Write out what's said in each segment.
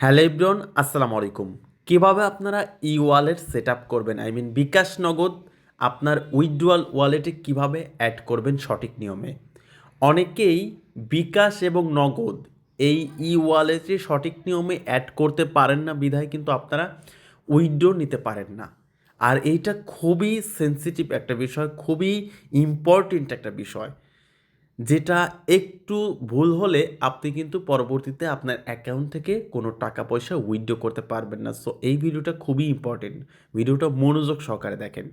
Hello ইব্রন আসসালামু আলাইকুম। কীভাবে আপনারা ই ওয়ালেট সেট আপ করবেন? আই মিন বিকাশ নগদ, আপনার উইথড্রুয়াল ওয়ালেটে কীভাবে অ্যাড করবেন সঠিক নিয়মে? অনেকেই বিকাশ এবং নগদ এই ই ওয়ালেটে সঠিক নিয়মে অ্যাড করতে পারেন না, বিধায় কিন্তু আপনারা উইথড্র নিতে পারেন না। আর এইটা খুবই সেন্সিটিভ একটা বিষয়, খুবই ইম্পর্টেন্ট একটা বিষয়। যেটা একটু ভুল হলে আপনি কিন্তু পরবর্তীতে আপনার অ্যাকাউন্ট থেকে কোনো টাকা পয়সা উইথড্র করতে পারবেন না। সো এই ভিডিওটা খুবই ইম্পর্টেন্ট ভিডিওটা মনোযোগ সহকারে দেখেন।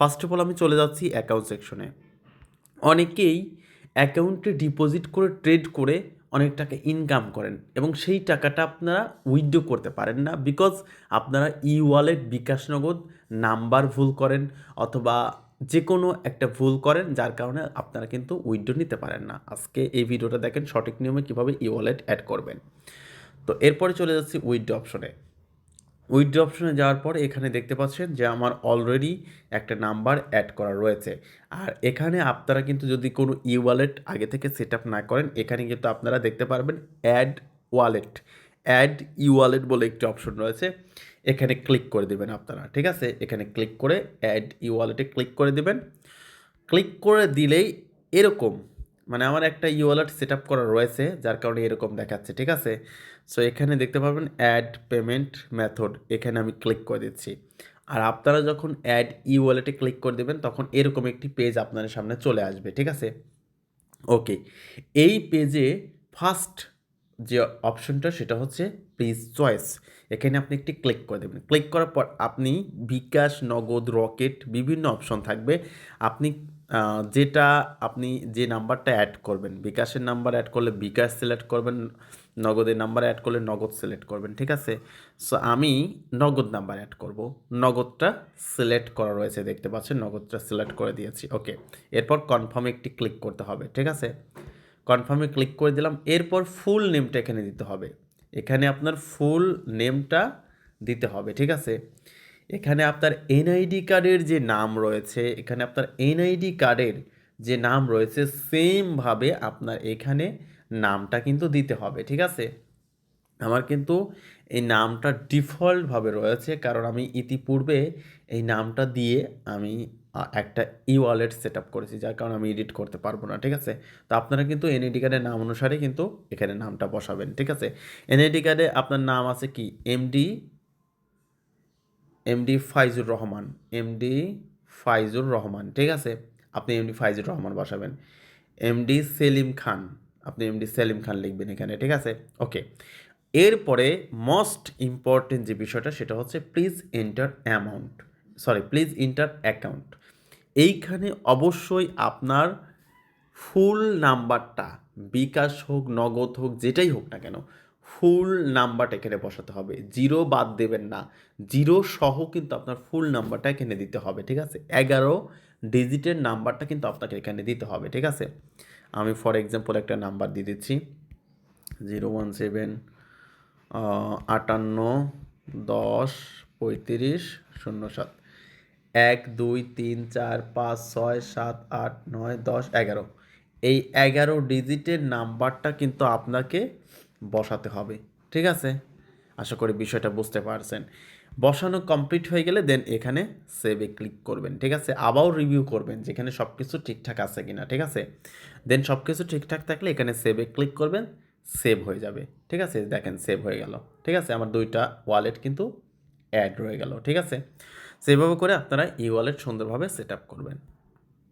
ফার্স্ট অফ অল আমি চলে যাচ্ছি অ্যাকাউন্ট সেকশনে অনেকেই অ্যাকাউন্টে ডিপোজিট করে ট্রেড করে অনেক টাকা ইনকাম করেন এবং সেই টাকাটা আপনারা উইথড্র করতে পারেন না বিকজ আপনারা ই ওয়ালেট বিকাশ নগদ নাম্বার ভুল করেন অথবা যে কোনো একটা ভুল করেন, যার কারণে আপনারা কিন্তু উইথড্র নিতে পারেন না। আজকে এই ভিডিওটা দেখেন সঠিক নিয়মে কীভাবে ই ওয়ালেট অ্যাড করবেন। তো এরপরে চলে যাচ্ছি উইথড্র অপশনে উইথড্র অপশনে যাওয়ার পর এখানে দেখতে পাচ্ছেন যে আমার অলরেডি একটা নাম্বার অ্যাড করা রয়েছে। আর এখানে আপনারা কিন্তু যদি কোনো ই ওয়ালেট আগে থেকে সেট না করেন, এখানে কিন্তু আপনারা দেখতে পারবেন add wallet add e wallet বলে একটি অপশন রয়েছে, এখানে ক্লিক করে দেবেন আপনারা, ঠিক আছে? এখানে ক্লিক করে অ্যাড ই ওয়ালেটে ক্লিক করে দেবেন। ক্লিক করে দিলেই এরকম মানে আমার একটা ই ওয়ালেট সেট আপ করা রয়েছে, যার কারণে এরকম দেখাচ্ছে, ঠিক আছে? সো এখানে দেখতে পাবেন অ্যাড পেমেন্ট মেথড এখানে আমি ক্লিক করে দিচ্ছি। আর আপনারা যখন অ্যাড ই ওয়ালেটে ক্লিক করে দেবেন, তখন এরকম একটি পেজ আপনাদের সামনে চলে আসবে, ঠিক আছে? ওকে এই পেজে ফার্স্ট যে অপশনটা সেটা হচ্ছে প্লিজ চয়েস। এখানে আপনি একটি ক্লিক করে দেবেন। ক্লিক করার পর আপনি বিকাশ, নগদ, রকেট বিভিন্ন অপশন থাকবে। আপনি যেটা আপনি যে নাম্বারটা অ্যাড করবেন, বিকাশের নাম্বার অ্যাড করলে বিকাশ সিলেক্ট করবেন, নগদের নাম্বার অ্যাড করলে নগদ সিলেক্ট করবেন, ঠিক আছে? সো আমি নগদ নাম্বার অ্যাড করব। নগদটা সিলেক্ট করা রয়েছে, দেখতে পাচ্ছেন? নগদটা সিলেক্ট করে দিয়েছি। ওকে এরপর কনফার্মে একটি ক্লিক করতে হবে, ঠিক আছে? কনফার্মে ক্লিক করে দিলাম, এরপর ফুল নেমটা এখানে দিতে হবে। এখানে আপনার ফুল নেমটা দিতে হবে, ঠিক আছে? এখানে আপনার এনআইডি কার্ডের যে নাম রয়েছে, এখানে আপনার এনআইডি কার্ডের যে নাম রয়েছে সেমভাবে আপনার এখানে নামটা কিন্তু দিতে হবে, ঠিক আছে? আমার কিন্তু এই নামটা ডিফল্টভাবে রয়েছে, কারণ আমি ইতিপূর্বে এই নামটা দিয়ে আমি একটা ই ওয়ালেট সেট আপ করেছি, যার কারণে আমি এডিট করতে পারব না, ঠিক আছে? তো আপনারা কিন্তু এনআইডি কার্ডের নাম অনুসারে কিন্তু এখানে নামটা বসাবেন, ঠিক আছে? এনআইডি কার্ডে আপনার নাম আছে কি? MD MD Faizur Rahman MD Faizur Rahman, ঠিক আছে? আপনি এমডি ফাইজুর রহমান বসাবেন। এমডি সেলিম খান, আপনি এমডি সেলিম খান লিখবেন এখানে, ঠিক আছে? ওকে এরপরে মোস্ট ইম্পর্টেন্ট যে বিষয়টা সেটা হচ্ছে please enter amount sorry please enter account এইখানে অবশ্যই আপনার ফুল নাম্বারটা বিকাশ হোক, নগদ হোক, যেটাই হোক না কেন ফুল নাম্বারটা এখানে বসাতে হবে। জিরো বাদ দেবেন না। জিরো সহ কিন্তু আপনার ফুল নাম্বারটা এখানে দিতে হবে, ঠিক আছে? এগারো ডিজিটের নাম্বারটা কিন্তু আপনাকে এখানে দিতে হবে, ঠিক আছে? আমি ফর এক্সাম্পল একটা নাম্বার দিয়ে দিচ্ছি। জিরো ওয়ান সেভেন আটান্ন, দশ, পঁয়ত্রিশ, শূন্য সাত। এক, দুই, তিন, চার, পাঁচ, ছয়, সাত, আট, নয়, দশ, এগারো। এই এগারো ডিজিটের নাম্বারটা কিন্তু আপনাকে বসাতে হবে, ঠিক আছে? আশা করি বিষয়টা বুঝতে পারছেন। বসানো কমপ্লিট হয়ে গেলে দেন এখানে সেভে ক্লিক করবেন, ঠিক আছে? আবারও রিভিউ করবেন, যেখানে সব কিছু ঠিকঠাক আছে কিনা, ঠিক আছে? দেন সব কিছু ঠিকঠাক থাকলে এখানে সেভে ক্লিক করবেন। সেভ হয়ে যাবে। ঠিক আছে? দেখেন সেভ হয়ে গেল। ঠিক আছে? আমার দুইটা ওয়ালেট কিন্তু অ্যাড রয়ে গেল। ঠিক আছে? সেভাবে করে আপনারা ই ওয়ালেট সুন্দরভাবে সেট করবেন।